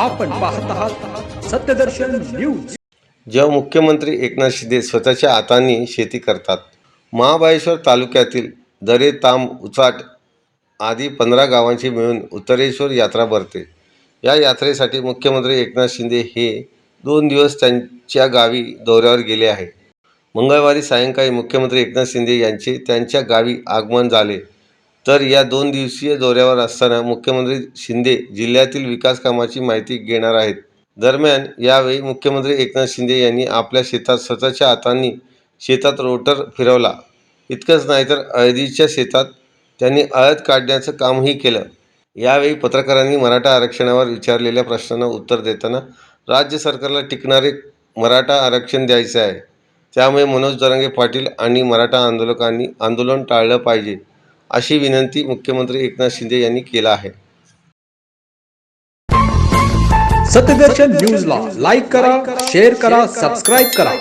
आपण पाहत आहात सत्यदर्शन न्यूज. जेव्हा मुख्यमंत्री एकनाथ शिंदे स्वतःच्या हातांनी शेती करतात महाबळेश्वर तालुक्यातील दरे ताम उचाट आदी पंधरा गावांची मिळून उत्तरेश्वर यात्रा भरते. या यात्रेसाठी मुख्यमंत्री एकनाथ शिंदे हे दोन दिवस त्यांच्या गावी दौऱ्यावर गेले आहे मंगळवारी सायंकाळी मुख्यमंत्री एकनाथ शिंदे यांचे त्यांच्या गावी आगमन झाले. तर या दोन दिवसीय दौऱ्यावर असताना मुख्यमंत्री शिंदे जिल्ह्यातील विकास कामाची माहिती घेणार आहेत. दरम्यान यावेळी मुख्यमंत्री एकनाथ शिंदे यांनी आपल्या शेतात स्वतःच्या हातांनी शेतात रोटर फिरवला. इतकंच नाही तर हळदीच्या शेतात त्यांनी हळद काढण्याचं कामही केलं. यावेळी पत्रकारांनी मराठा आरक्षणावर विचारलेल्या प्रश्नांना उत्तर देताना राज्य सरकारला टिकणारे मराठा आरक्षण द्यायचे आहे. त्यामुळे मनोज दरंगे पाटील आणि मराठा आंदोलकांनी आंदोलन टाळलं पाहिजे. अशी विनंती मुख्यमंत्री एकनाथ शिंदे यांनी केला आहे. सत्यदर्शन न्यूजला लाईक करा शेअर करा सबस्क्राईब करा.